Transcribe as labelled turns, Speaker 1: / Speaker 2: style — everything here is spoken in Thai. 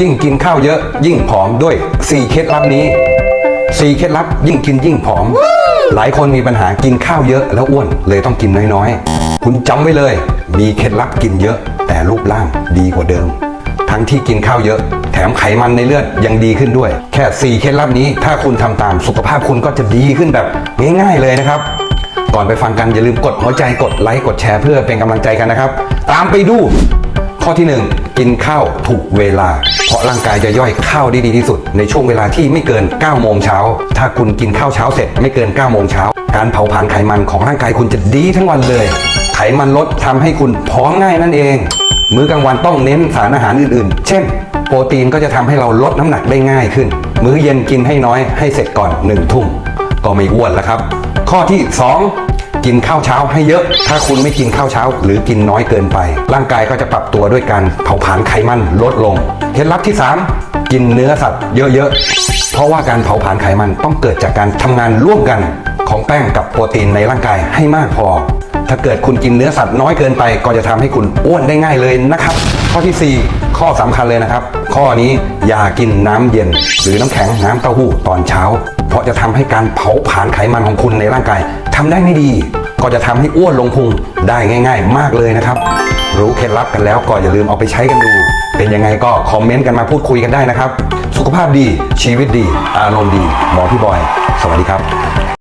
Speaker 1: ยิ่งกินข้าวเยอะยิ่งผอมด้วย 4 เคล็ดลับนี้ 4 เคล็ดลับยิ่งกินยิ่งผอม หลายคนมีปัญหากินข้าวเยอะแล้วอ้วนเลยต้องกินน้อยๆ คุณจำไว้เลย มีเคล็ดลับกินเยอะ แต่รูปร่างดีกว่าเดิม ทั้งที่กินข้าวเยอะ แถมไขมันในเลือดยังดีขึ้นด้วย แค่ 4 เคล็ดลับนี้ ถ้าคุณทำตามสุขภาพคุณก็จะดีขึ้นแบบง่าย ๆเลยนะครับก่อนไปฟังกันอย่าลืมกดหัวใจกดไลค์กดแชร์เพื่อเป็นกำลังใจกันนะครับ ตามไปดู ข้อที่ 1 กินข้าวถูกเวลา เพราะร่างกายจะย่อยข้าวได้ดีที่สุด ในช่วงเวลาที่ไม่เกิน 9 โมงเช้า ถ้าคุณกินข้าวเช้าเสร็จไม่เกิน 9 โมงเช้า การเผาผลาญไขมันของร่างกายคุณจะดีทั้งวันเลย ไขมันลดทำให้คุณพร้อมง่ายนั่นเอง มื้อกลางวันต้องเน้นสารอาหารอื่นๆ เช่น โปรตีนก็จะทำให้เราลดน้ำหนักได้ง่ายขึ้น มื้อเย็นกินให้น้อยให้เสร็จก่อน1ทุ่มก็ไม่อ้วนแล้วครับ ข้อที่ 2 กินข้าวเช้าให้เยอะ ถ้าคุณไม่กินข้าวเช้า หรือกินน้อยเกินไป ร่างกายก็จะปรับตัวด้วยการเผาผลาญไขมันลดลง เคล็ดลับที่ 3 กินเนื้อสัตว์เยอะๆ เพราะว่าการเผาผลาญไขมันต้องเกิดจากการทำงานร่วมกันของแป้งกับโปรตีนในร่างกายให้มากพอ ถ้าเกิดคุณกินเนื้อสัตว์น้อยเกินไป ก็จะทำให้คุณอ้วนได้ง่ายเลยนะครับ ข้อทีสี่4 ข้อสำคัญเลยนะครับ ข้อนี้อย่ากินน้ำเย็น หรือน้ำแข็งน้ำเต้าหู้ตอนเช้า เพราะจะทำให้การเผาผลาญไขมันของคุณในร่างกายทำได้ไม่ดี ก็จะทำให้อ้วนลงพุงได้ง่าย ๆ มากเลยนะครับ รู้เคล็ดลับกันแล้วก็อย่าลืมเอาไปใช้กันดู เป็นยังไงก็คอมเมนต์กันมาพูดคุยกันได้นะครับ สุขภาพดีชีวิตดี อารมณ์ดีหมอพี่บอย สวัสดีครับ